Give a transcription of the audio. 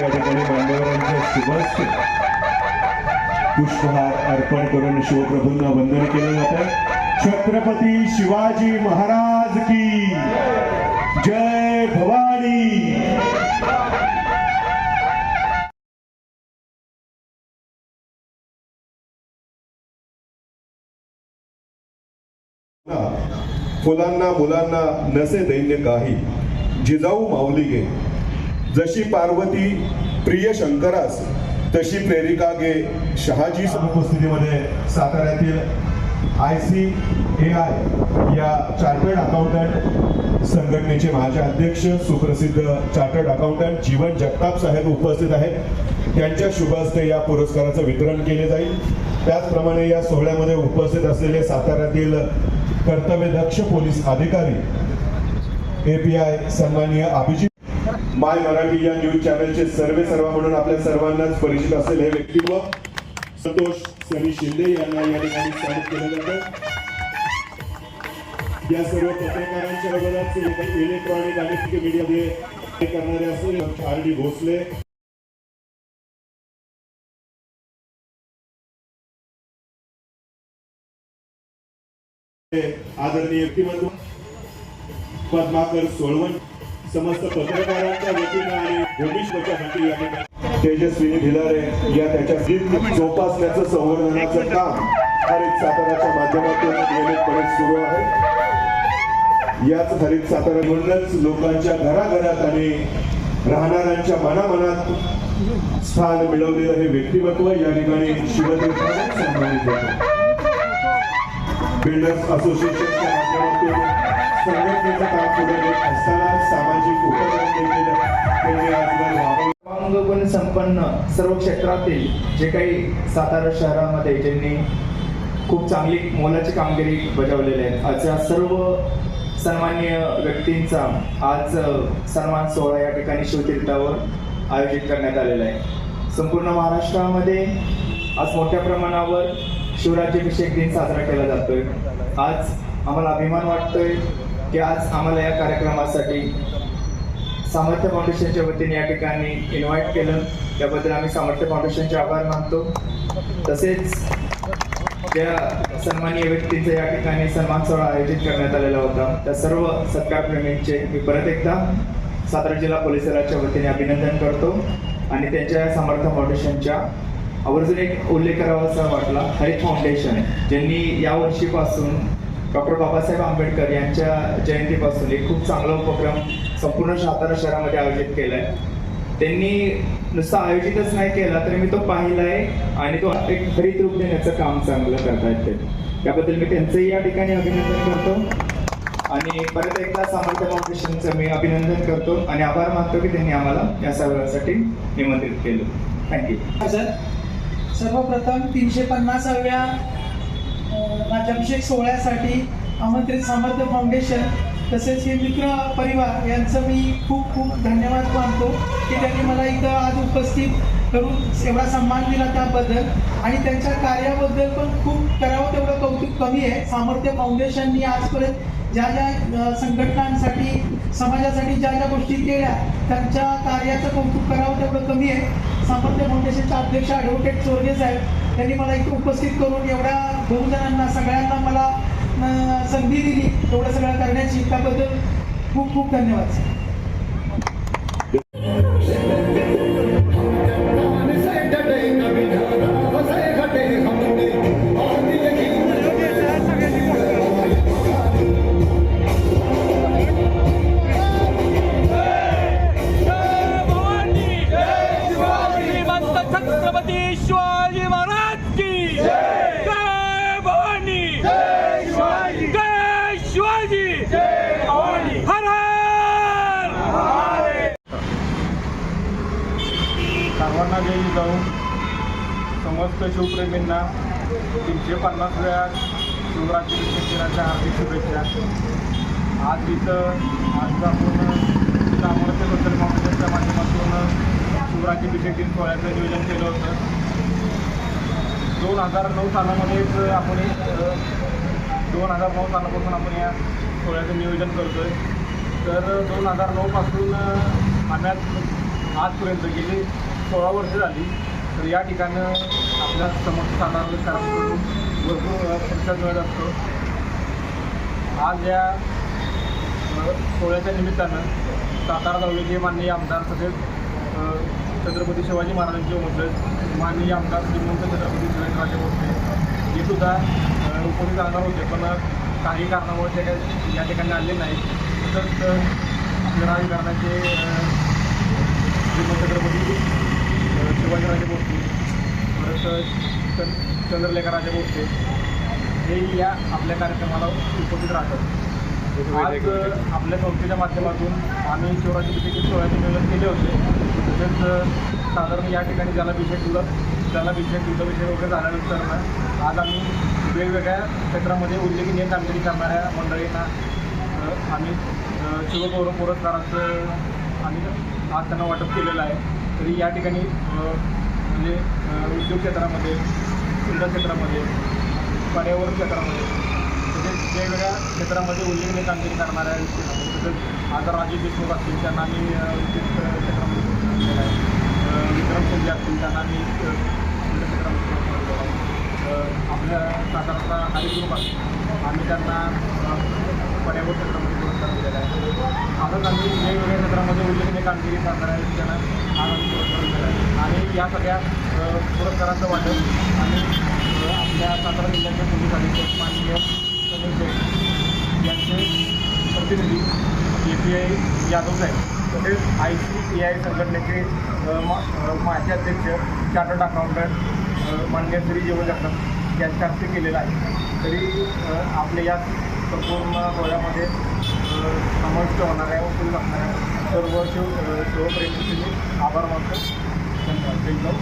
या ठिकाणी मान्यवरांच्या शुभस्य पुष्पहार अर्पण करून शिवप्रभूंना वंदन केलं जातं छत्रपती शिवाजी महाराज की जय भवानी. फुलांना मुलांना नसे दैन्य काही. जिजाऊ माऊली गे जशी पार्वती प्रिय शंकरास तशी प्रेरिका गे शहाजी उपस्थितीमध्ये साताऱ्यातील आय सी ए आय या चार्टर्ड अकाउंटंट संघटनेचे माझे अध्यक्ष सुप्रसिद्ध चार्टर्ड अकाउंटंट जीवन जगताप साहेब उपस्थित आहेत. त्यांच्या शुभ हस्ते या पुरस्काराचं वितरण केले जाईल. त्याचप्रमाणे या सोहळ्यामध्ये उपस्थित असलेले साताऱ्यातील कर्तव्यदक्ष पोलीस अधिकारी ए पी आय सन्माननीय अभिजित माय मराठी या न्यूज चॅनलचे सर्वे सर्व म्हणून आपल्या सर्वांनाच परिचित असेल हे व्यक्तित्व. संतोष सनी शिंदे यांना या ठिकाणी स्वागत केलं जातं. या सर्व पत्रकारांच्या बरोबरच इलेक्ट्रॉनिक आणि मीडियामध्ये हे करणारे असेल आर डी भोसले. आदरणीय व्यक्तिमत्व पद्माकर सोळवण समस्त पत्रकारांच्या वतीनं आणि भूमिष्ठच्यासाठी या ठिकाणी तेजस्विनी भिलारे या त्याच्या गीत जोपासण्याचं संवर्धनाचं काम हरित साताराच्या माध्यमातून नियमितपणे सुरू आहे. याच हरित सातारा म्हणूनच लोकांच्या घराघरात आणि राहणाऱ्यांच्या मनामनात स्थान मिळवलेलं हे व्यक्तिमत्व या ठिकाणी शिवतीर्थाने सन्मानित होतं. बिल्डर्स असोसिएशनच्या माध्यमातून संघटनेचं काम पुढे असताना सामाजिक उपक्रम देखील त्यांनी आजवर संपन्न सर्व क्षेत्रातील जे काही सातारा शहरामध्ये ज्यांनी खूप चांगली मोलाची कामगिरी बजावलेली आहे. अशा सर्व सन्मान्य व्यक्तींचा आज सन्मान सोहळा या ठिकाणी शिवतीर्थावर आयोजित करण्यात आलेला आहे. संपूर्ण महाराष्ट्रामध्ये आज मोठ्या प्रमाणावर शिवराज्याभिषेक दिन साजरा केला जातोय. आज आम्हाला अभिमान वाटतोय की आज आम्हाला या कार्यक्रमासाठी सामर्थ्य फाउंडेशनच्या वतीने या ठिकाणी इन्व्हाइट केलं. त्याबद्दल आम्ही सामर्थ्य फाउंडेशनचे आभार मानतो. तसेच ज्या सन्मानीय व्यक्तींचा या ठिकाणी सन्मान सोहळा आयोजित करण्यात आलेला होता त्या सर्व सत्कारप्रेमींचे मी परत एकदा सातारा जिल्हा पोलीस दलाच्या वतीने अभिनंदन करतो आणि त्यांच्या या सामर्थ्य फाउंडेशनच्या आवर्जून एक उल्लेख करावा असा वाटला हरित फाउंडेशन ज्यांनी यावर्षीपासून डॉक्टर बाबासाहेब आंबेडकर यांच्या जयंतीपासून एक खूप चांगला उपक्रम संपूर्ण सातारा शहरामध्ये आयोजित केला आहे त्यांनी नुसतं आयोजितच नाही केला तर मी तो पाहिला आहे आणि तो एक हरित रूप देण्याचं काम चांगलं करतायत ते. त्याबद्दल मी त्यांचंही या ठिकाणी अभिनंदन करतो. आणि परत एकदा सामर्थ्य फाउंडेशनचं मी अभिनंदन करतो आणि आभार मानतो की त्यांनी आम्हाला या सर्वांसाठी निमंत्रित केलं. थँक्यू सर सर्वप्रथम तीनशे पन्नासाव्या राज्याभिषेक सोहळ्यासाठी आमंत्रित सामर्थ्य फाउंडेशन तसेच हे मित्र परिवार यांचं मी खूप खूप धन्यवाद मानतो की त्यांनी मला इथं आज उपस्थित करून एवढा सन्मान दिला त्याबद्दल. आणि त्यांच्या कार्याबद्दल पण खूप करावं तेवढं कौतुक कमी आहे. सामर्थ्य फाउंडेशननी आजपर्यंत ज्या ज्या संघटनांसाठी समाजासाठी ज्या ज्या गोष्टी केल्या त्यांच्या कार्याचं कौतुक करावं तेवढं कमी आहे. सामर्थ्य फाउंडेशनचे अध्यक्ष ॲडव्होकेट चोरगे साहेब त्यांनी मला इथे उपस्थित करून एवढ्या बहुजनांना सगळ्यांना मला संधी दिली एवढं सगळं करण्याची. त्याबद्दल खूप खूप धन्यवाद. शिवाजी जय भवानी हर हर सर्वांना जय जाऊ समस्त शिवप्रेमींना तीनशे पन्नास वेळा शिवरात्री दिनाच्या हार्दिक शुभेच्छा. आज इथं आज आपण सामर्थ्यबद्दल फाउंडेशनच्या माध्यमातून शिवराज्याभिषेक दिन सोहळ्याचं नियोजन केलं होतं. दोन हजार नऊ सालामध्येच आपण एक, दोन हजार नऊ सालापासून आपण या सोहळ्याचं नियोजन करतो आहे तर दोन हजार नऊपासून आम्ही आज आजपर्यंत गेली सोळा वर्ष झाली. तर या ठिकाणं आपल्यासमोर साधारण कार्यक्रम भरपूर प्रतिसाद मिळत असतो. आज या सोहळ्याच्या निमित्तानं सातारा तालुक्याचे माननीय आमदार तसेच छत्रपती शिवाजी महाराजांचे वंशज माननीय आमदार श्रीमंत छत्रपती शिवाजीराजे भोसले हे सुद्धा उपस्थित राहणार होते पण काही कारणामुळे ते काही या ठिकाणी आले नाही तसंच राजकारणाचे छत्रपती शिवाजीराजे भोसले परत चंद चंद्रलेखाराजे भोसले हे या आपल्या कार्यक्रमाला उपस्थित राहतात. आज आपल्या संस्थेच्या माध्यमातून आम्ही शिवरात्री पिठेचे सोहळ्याचे नियोजन केले होते. तसेच साधारण या ठिकाणी जलाभिषेक तुला जलाभिषेक युद्धविषय वगैरे झाल्यानंतर आज आम्ही वेगवेगळ्या क्षेत्रामध्ये उल्लेखनीय कामगिरी करणाऱ्या मंडळींना आम्ही शिवगौरव पुरस्काराचं आम्ही आज त्यांना वाटप केलेलं आहे. तरी या ठिकाणी म्हणजे उद्योग क्षेत्रामध्ये क्रीडा क्षेत्रामध्ये पर्यावरण क्षेत्रामध्ये तसेच वेगवेगळ्या क्षेत्रामध्ये उल्लेखनीय कामगिरी करणाऱ्या व्यक्तींना तसेच आता राजू देशमुख असतील त्यांना आम्ही उद्योग विद्युत क्षेत्रामध्ये पुरस्कार दिलेला आहे अ, विक्रम शिंदे असतील त्यांना आम्ही अ, क्रीडा क्षेत्रामध्ये पुरस्कार दिलेला आहे अ, आपल्या करता हरी ग्रुप आहे आम्ही त्यांना पर्यावरण क्षेत्रामध्ये पुरस्कार दिलेला आहे असंच आम्ही वेगवेगळ्या क्षेत्रामध्ये उल्लेखनीय कामगिरी करणाऱ्या व्यक्तींना आज आम्ही पुरस्कार दिलेला आहे. आणि या सगळ्या पुरस्कारांचं वाटप आम्ही आपल्या सातारा जिल्ह्याच्या पोलीस अधीक्षक माननीय समीर शेख यांचे प्रतिनिधी A P I Yadav saheb तसेच आय सी ए आय संघटनेचे मा- माजी अध्यक्ष चार्टर्ड अकाउंटंट माननीय श्री जीवन जगताप यांच्या हस्ते केलेला आहे. तरी आपल्या या संपूर्ण सोहळ्यामध्ये समाविष्ट होणाऱ्या उपस्थित असणाऱ्या सर्व शिव शिवप्रेमीचे मी आभार मानतो. धन्यवाद.